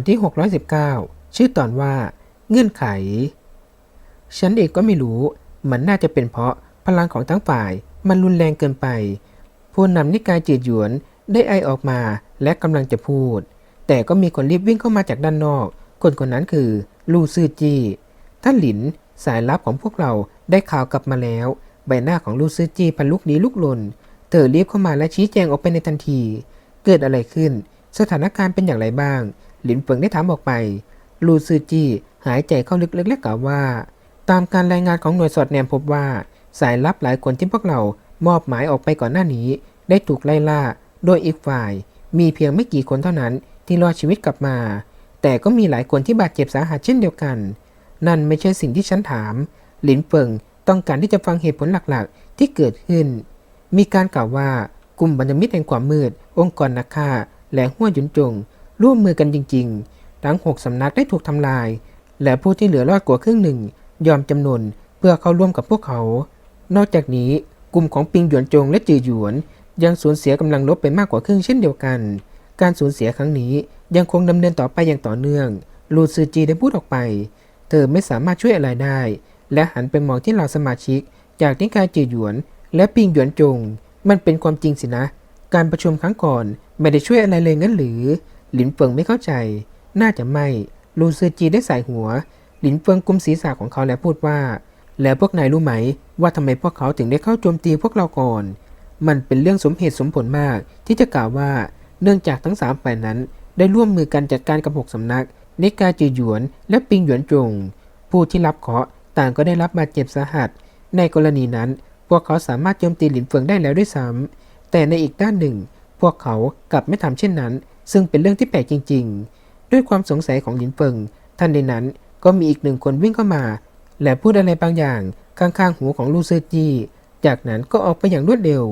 อนที่ 619 ชื่อตอนว่า เงื่อนไข ฉันเองก็ไม่รู้ มันน่าจะเป็นเพราะพลังของทั้งฝ่ายมันรุนแรงเกินไป ผู้นำนิกายจืดหยวนได้ไอออกมาและกำลังจะพูด แต่ก็มีคนรีบวิ่งเข้ามาจากด้านนอก คนคนนั้นคือลู่ซื่อจี้ท่านหลินสายลับของพวกเราได้ข่าวกลับมาแล้ว ใบหน้าของลู่ซื่อจี้พันลุกนี้ลุกลน เธอรีบเข้ามาและชี้แจงออกไปในทันที เกิดอะไรขึ้น สถานการณ์เป็นอย่างไรบ้าง หลินเฟิงได้ถามออกไป ลูซือจี้หายใจเข้าลึกๆและกล่าวว่า ตามการรายงานของหน่วยสอดแนมพบว่า สายลับหลายคนที่พวกเรามอบหมายออกไปก่อนหน้านี้ ได้ถูกไล่ล่า โดยอีกฝ่าย มีเพียงไม่กี่คนเท่านั้นที่รอดชีวิตกลับมา แต่ก็มีหลายคนที่บาดเจ็บสาหัสเช่นเดียวกัน นั่นไม่ใช่สิ่งที่ฉันถาม หลินเฟิงต้องการที่จะฟังเหตุผลหลักๆ ที่เกิดขึ้น มีการกล่าวว่ากลุ่มบัญญมิตรแห่งความมืด องค์กรนักฆ่า และหัวยุนจง ร่วมมือกันจริงๆ ทั้งหกสำนักได้ถูกทำลาย และผู้ที่เหลือรอดกว่าครึ่งหนึ่ง ยอมจำนนเพื่อเข้าร่วมกับพวกเขา นอกจากนี้กลุ่มของปิงหยวนจงและจือหยวน ยังสูญเสียกำลังลบไปมากกว่าครึ่งเช่นเดียวกัน การสูญเสียครั้งนี้ยังคงดำเนินต่อไปอย่างต่อเนื่อง ลูซือจีได้พูดออกไป เธอไม่สามารถช่วยอะไรได้ และหันไปมองที่เหล่าสมาชิก จากนิกายจือหยวน และปิงหยวนจง มันเป็นความจริงสินะ การประชุมครั้งก่อนไม่ได้ช่วยอะไรเลยงั้นหรือ หลินเฟิงไม่เข้าใจ น่าจะไม่ ลูซือจีได้สายหัว หลินเฟิงกุมศีรษะของเขาและพูดว่า แล้วพวกนายรู้ไหม ว่าทำไมพวกเขาถึงได้เข้าโจมตีพวกเราก่อน มันเป็นเรื่องสมเหตุสมผลมาก ที่จะกล่าวว่า เนื่องจากทั้งสามฝ่ายนั้น ได้ร่วมมือกันจัดการกับหกสำนัก นิกายจือหยวน และปิงหยวนจง ผู้ที่รับเคราะห์ต่างก็ได้รับบาดเจ็บสาหัส ในกรณีนั้น พวกเขาสามารถโจมตีหลินเฟิงได้แล้วด้วยซ้ำแต่ในอีกด้านหนึ่ง พวกเขากลับไม่ทำเช่นนั้น ซึ่งเป็นเรื่องที่แปลกจริง ๆ ด้วยความสงสัยของหลินเฟิงท่านในนั้นก็มีอีกหนึ่งคนวิ่งเข้ามา และพูดอะไรบางอย่างข้างๆหูของลูเซอจีจากนั้นก็ออกไปอย่างรวดเร็ว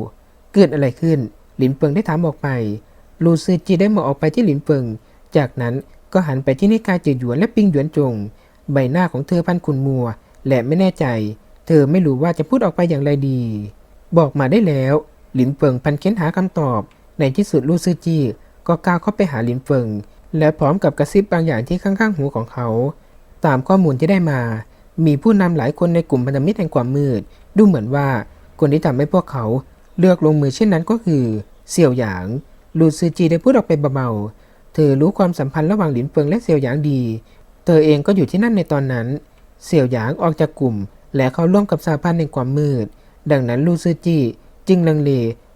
เกิดอะไรขึ้น หลินเฟิงได้ถามออกไปลูซือจีได้มองออกไปที่หลินเฟิง จากนั้นก็หันไปที่นิกายจือหยวนและปิงหยวนจง ใบหน้าของเธอพันขุนมัว และไม่แน่ใจ เธอไม่รู้ว่าจะพูดออกไปอย่างไรดี บอกมาได้แล้ว หลินเฟิงพันเค้นหาคำตอบ ในที่สุดลูซือจีก็ก้าวเข้าไปหาหลินเฟิง และพร้อมกับกระซิบบางอย่างที่ข้างๆหูของเขา ตามข้อมูลที่ได้มา มีผู้นำหลายคนในกลุ่มพันธมิตรแห่งความมืด ดูเหมือนว่าคนที่ทำให้พวกเขาเลือกลงมือเช่นนั้นก็คือ เสี่ยวหยางลูซือจีได้พูดออกไปเบาๆเธอรู้ความสัมพันธ์ระหว่างหลินเฟิงและเสี่ยวหยางดี เธอเองก็อยู่ที่นั่นในตอนนั้น เสี่ยวหยางออกจากกลุ่ม และเข้าร่วมกับสาพันธ์ในความมืด ดังนั้นลูซือจีจึงลังเล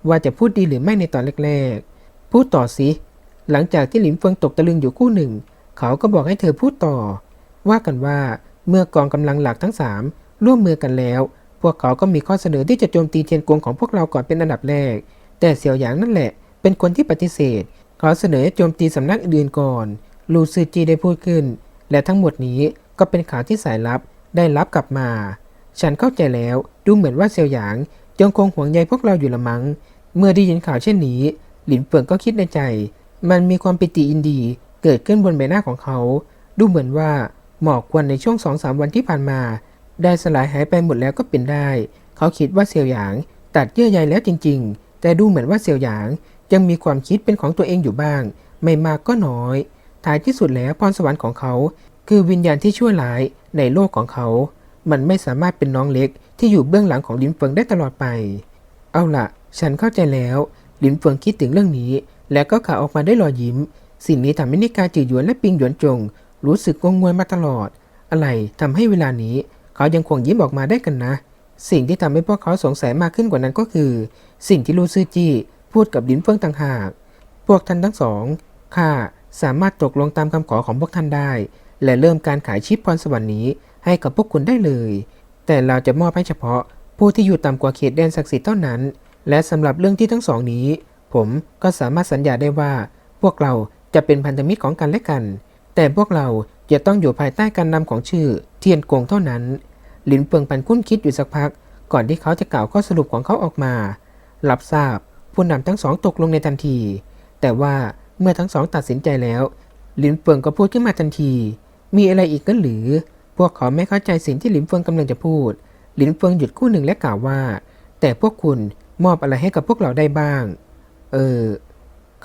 ว่าจะพูดดีหรือไม่ในตอนแรกๆ พูดต่อสิ หลังจากที่หลินเฟิงตกตะลึงอยู่คู่หนึ่ง เขาก็บอกให้เธอพูดต่อ ว่ากันว่าเมื่อกองกำลังหลักทั้งสามร่วมมือกันแล้ว พวกเขาก็มีข้อเสนอที่จะโจมตีเทียนกวงของพวกเราก่อนเป็นอันดับแรก แต่เสี่ยวหยางนั่นแหละ เป็นคนที่ปฏิเสธ เขาเสนอโจมตีสำนักอื่นก่อน ลูซือจีได้พูดขึ้น และทั้งหมดนี้ก็เป็นข่าวที่สายลับได้รับกลับมา ฉันเข้าใจแล้ว ดูเหมือนว่าเสี่ยวหยาง ยังคงห่วงใยพวกเราอยู่ละมัง้ง เมื่อได้ยินข่าวเช่นนี้ หลินเฟิงก็คิดในใจ มันมีความปิติยินดีเกิดขึ้นบนใบหน้าของเขา ดูเหมือนว่าหมอกควันในช่วงสองสามวันที่ผ่านมา ได้สลายหายไปหมดแล้วก็เป็นได้ เขาคิดว่าเสี่ยวหยาง ตัดเยื่อใยแล้วจริง ๆ แต่ดูเหมือนว่าเสี่ยวหยางยังมีความคิดเป็นของตัวเองอยู่บ้าง ไม่มากก็น้อย ท้ายที่สุดแล้วพรสวรรค์ของเขา คือวิญญาณที่ชั่วร้ายในโลกของเขา มันไม่สามารถเป็นน้องเล็ก ที่อยู่เบื้องหลังของลินเฟิงได้ตลอดไป เอาล่ะฉันเข้าใจแล้วลินเฟิงคิดถึงเรื่องนี้ และก็ข่าวออกมาได้รอยยิ้ม สิ่งนี้ทำให้นิกาจือหยวนและปิงหยวนจง รู้สึกงงงวยมาตลอด อะไรทำให้เวลานี้ เขายังคงยิ้มออกมาได้กันนะ สิ่งที่ทำให้พวกเขาสงสัยมากขึ้นกว่านั้นก็คือ สิ่งที่ลูซื่อจี้พูดกับลินเฟิงต่างหาก พวกท่านทั้งสองข้าสามารถตกลงตามคำขอของพวกท่านได้ และเริ่มการขายชิปพรสวรรค์นี้ให้กับพวกคุณได้เลย แต่เราจะมอบให้เฉพาะผู้ที่อยู่ต่ำกว่าเขตแดนศักดิ์สิทธิ์เท่านั้น และสำหรับเรื่องที่ทั้งสองนี้ ผมก็สามารถสัญญาได้ว่า พวกเราจะเป็นพันธมิตรของกันและกัน แต่พวกเราจะต้องอยู่ภายใต้การนำของชื่อเทียนกงเท่านั้น หลินเฟิงปันคุ้นคิดอยู่สักพัก ก่อนที่เขาจะกล่าวข้อสรุปของเขาออกมารับทราบผู้นำทั้งสองตกลงในทันที แต่ว่าเมื่อทั้งสองตัดสินใจแล้ว หลินเฟิงก็พูดขึ้นมาทันที มีอะไรอีกกันหรือ พวกเขาไม่เข้าใจสิ่งที่หลินเฟิงกำลังจะพูด หลินเฟิงหยุดคู่หนึ่งและกล่าวว่า แต่พวกคุณมอบอะไรให้กับพวกเราได้บ้าง เออ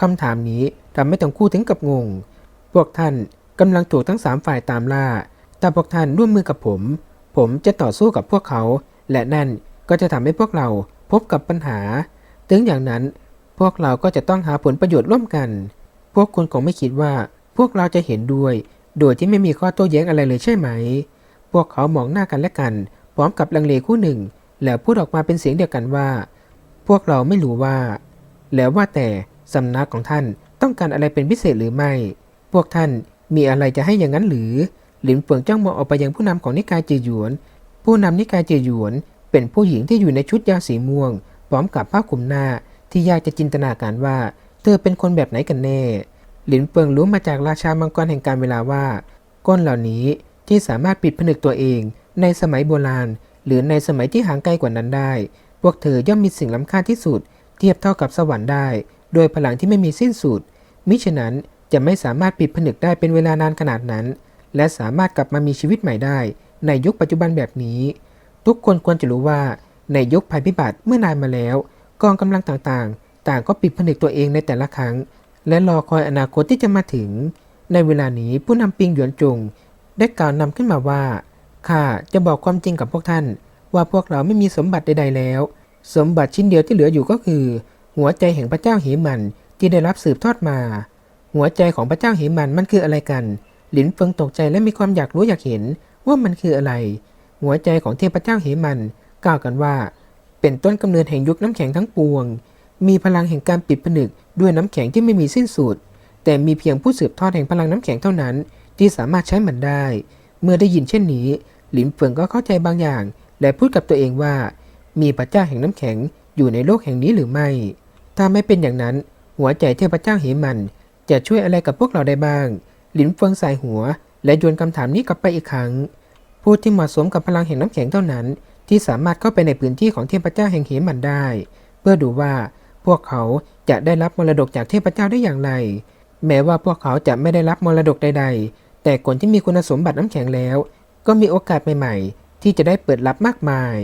คำถามนี้ทำให้ทั้งคู่ถึงกับงง พวกท่านกำลังถูกทั้งสามฝ่ายตามล่า แต่พวกท่านร่วมมือกับผม ผมจะต่อสู้กับพวกเขา และนั่นก็จะทำให้พวกเราพบกับปัญหา ถึงอย่างนั้นพวกเราก็จะต้องหาผลประโยชน์ร่วมกัน พวกคุณคงไม่คิดว่าพวกเราจะเห็นด้วย โดยที่ไม่มีข้อโต้แย้งอะไรเลยใช่ไหม พวกเขามองหน้ากันและกัน พร้อมกับลังเลคู่หนึ่ง แล้วพูดออกมาเป็นเสียงเดียวกันว่า พวกเราไม่รู้ว่า แล้วว่าแต่สำนักของท่านต้องการอะไรเป็นพิเศษหรือไม่ พวกท่านมีอะไรจะให้อย่างนั้นหรือ หลินเฟิงจ้องมองออกไปยังผู้นำของนิกายเจยหยวน ผู้นำนิกายเจยหยวน เป็นผู้หญิงที่อยู่ในชุดยาวสีม่วง พร้อมกับผ้าคลุมหน้าที่ยากจะจินตนาการว่า เธอเป็นคนแบบไหนกันแน่ หลินเฟิงรู้มาจากราชามังกรแห่งการเวลาว่า ก้นเหล่านี้ที่สามารถปิดผนึกตัวเองในสมัยโบราณ หรือในสมัยที่ห่างไกลกว่านั้นได้ พวกเธอย่อมมีสิ่งล้ำค่าที่สุด เทียบเท่ากับสวรรค์ได้ โดยพลังที่ไม่มีสิ้นสุด มิฉะนั้นจะไม่สามารถปิดผนึกได้เป็นเวลานานขนาดนั้น และสามารถกลับมามีชีวิตใหม่ได้ ในยุคปัจจุบันแบบนี้ ทุกคนควรจะรู้ว่า ในยุคภัยพิบัติเมื่อนานมาแล้ว กองกำลังต่างๆ ต่างก็ปิดผนึกตัวเองในแต่ละครั้ง และรอคอยอนาคตที่จะมาถึง ในเวลานี้ผู้นำปิงหยวนจงได้กล่าวนำขึ้นมาว่าข้าจะบอกความจริงกับพวกท่าน ว่าพวกเราไม่มีสมบัติใดๆแล้ว สมบัติชิ้นเดียวที่เหลืออยู่ก็คือ หัวใจแห่งพระเจ้าเหมันที่ได้รับสืบทอดมา หัวใจของพระเจ้าเหมันมันคืออะไรกัน หลินเฟิงตกใจและมีความอยากรู้อยากเห็นว่ามันคืออะไร หัวใจของเทพเจ้าเหมันกล่าวกันว่า เป็นต้นกำเนิดแห่งยุคน้ำแข็งทั้งปวง มีพลังแห่งการปิดผนึกด้วยน้ำแข็งที่ไม่มีสิ้นสุด แต่มีเพียงผู้สืบทอดแห่งพลังน้ำแข็งเท่านั้น ที่สามารถใช้มันได้ เมื่อได้ยินเช่นนี้ หลินเฟิงก็เข้าใจบางอย่าง และพูดกับตัวเองว่า มีพระเจ้าแห่งน้ำแข็งอยู่ในโลกแห่งนี้หรือไม่ ถ้าไม่เป็นอย่างนั้น หัวใจเทพเจ้าเหมันจะช่วยอะไรกับพวกเราได้บ้าง หลินเฟิงสายหัว และโยนคำถามนี้กลับไปอีกครั้ง ผู้ที่เหมาะสมกับพลังแห่งน้ำแข็งเท่านั้น ที่สามารถเข้าไปในพื้นที่ของเทพเจ้าแห่งเหมันได้ เพื่อดูว่า พวกเขาจะได้รับมรดกจากเทพเจ้าได้อย่างไร แม้ว่าพวกเขาจะไม่ได้รับมรดกใด ๆ แต่คนที่มีคุณสมบัติน้ำแข็งแล้ว ก็มีโอกาสใหม่ ๆ ที่จะได้เปิดรับมากมาย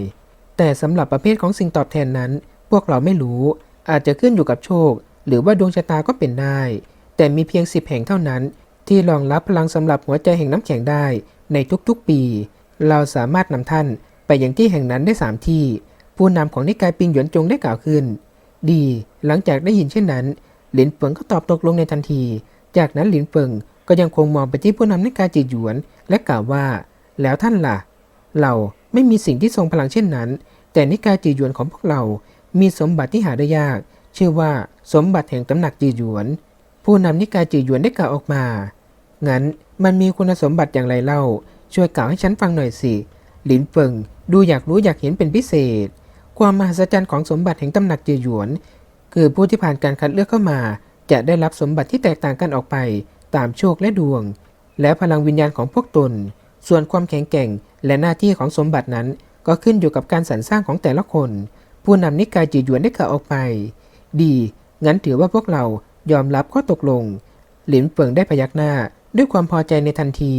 แต่สำหรับประเภทของสิ่งตอบแทนนั้น พวกเราไม่รู้ อาจจะขึ้นอยู่กับโชค หรือว่าดวงชะตาก็เป็นได้ แต่มีเพียงสิบแห่งเท่านั้น ที่รองรับพลังสำหรับหัวใจแห่งน้ำแข็งได้ในทุกๆปี เราสามารถนำท่านไปยังที่แห่งนั้นได้สามที่ ผู้นำของนิกายปิงหยวนจงได้กล่าวขึ้น ดี หลังจากได้ยินเช่นนั้น หลินเฟิงก็ตอบตกลงในทันที จากนั้นหลินเฟิงก็ยังคงมองไปที่ผู้นำนิกายจีหยวน และกล่าวว่า แล้วท่านล่ะ เราไม่มีสิ่งที่ทรงพลังเช่นนั้น แต่นิกายจีหยวนของพวกเรา มีสมบัติที่หาได้ยาก ชื่อว่าสมบัติแห่งตำหนักจีหยวน ผู้นำนิกายจีหยวนได้กล่าวออกมา งั้นมันมีคุณสมบัติอย่างไรเล่า ช่วยกล่าวให้ฉันฟังหน่อยสิ หลินเฟิงดูอยากรู้อยากเห็นเป็นพิเศษ ความมหัศจรรย์ของสมบัติแห่งตำหนักเจีหยวน คือผู้ที่ผ่านการคัดเลือกเข้ามา จะได้รับสมบัติที่แตกต่างกันออกไป ตามโชคและดวง และพลังวิญญาณของพวกตน ส่วนความแข็งแกร่งและหน้าที่ของสมบัตินั้น ก็ขึ้นอยู่กับการสรรสร้างของแต่ละคน ผู้นำนิกายจีหยวนได้กล่าวออกไป ดี งั้นถือว่าพวกเรายอมรับข้อตกลง หลินเฟิงได้พยักหน้าด้วยความพอใจในทันที